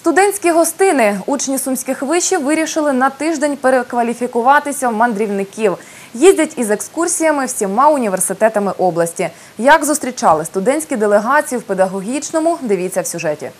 Студентські гостини. Учні сумських вишів вирішили на тиждень перекваліфікуватися в мандрівників. Їздять із екскурсіями всіма університетами області. Як зустрічали студентські делегації в педагогічному, дивіться в сюжеті.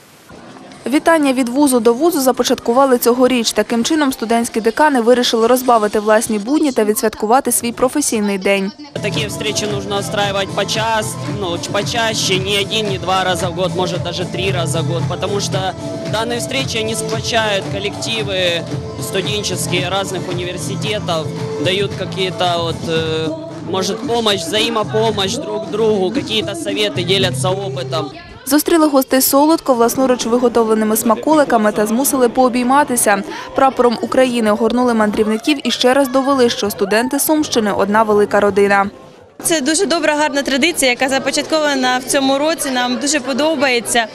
Вітання від вузу до вузу започаткували цьогоріч. Таким чином студентські декани вирішили розбавити власні будні та відсвяткувати свій професійний день. Такие встречи нужно устраивать почас, ну, ч- почаще, не один, не два раза в год, может даже три раза в год, потому что данные встречи, они сплочают коллективы студенческие разных университетов, дают какие-то вот, э, может, помощь, взаимопомощь друг другу, какие-то советы, делятся опытом. Зустріли гостей солодко, власноруч виготовленими смаколиками та змусили пообійматися. Прапором України огорнули мандрівників і ще раз довели, що студенти Сумщини – одна велика родина. Це дуже добра, гарна традиція, яка започаткована в цьому році. Нам дуже подобається.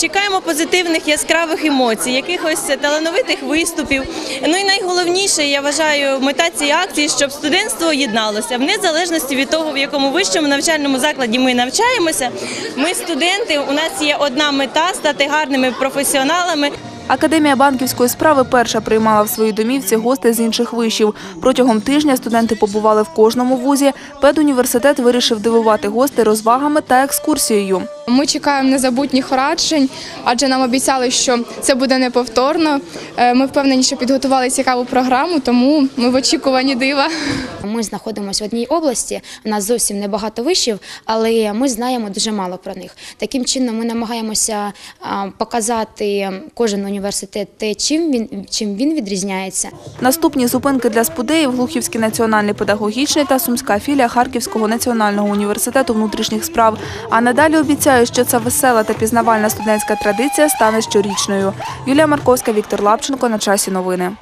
Чекаємо позитивних яскравих емоцій, якихось талановитих виступів. Ну і найголовніше, я вважаю, мета цієї акції, щоб студентство єдналося в незалежності від того, в якому вищому навчальному закладі ми навчаємося. Ми студенти. У нас є одна мета стати гарними професіоналами. Академія банківської справи перша приймала в своїй домівці гостей з інших вишів. Протягом тижня студенти побували в кожному вузі. Педуніверситет вирішив дивувати гостей розвагами та екскурсією. Ми чекаємо незабутніх вражень, адже нам обіцяли, що це буде неповторно. Е, Ми впевнені, що підготували цікаву програму, тому ми в очікуванні дива. Ми знаходимося в одній області. У нас зовсім небагато вишів, але ми знаємо дуже мало про них. Таким чином, ми намагаємося показати кожен університет те, чим він чим він відрізняється. Наступні зупинки для спудеїв – Глухівський національний педагогічний та Сумська філія Харківського національного університету внутрішніх справ. А надалі обіцяють, що ця весела та пізнавальна студентська традиція стане щорічною. Юлія Марковська, Віктор Лапченко. На часі новини.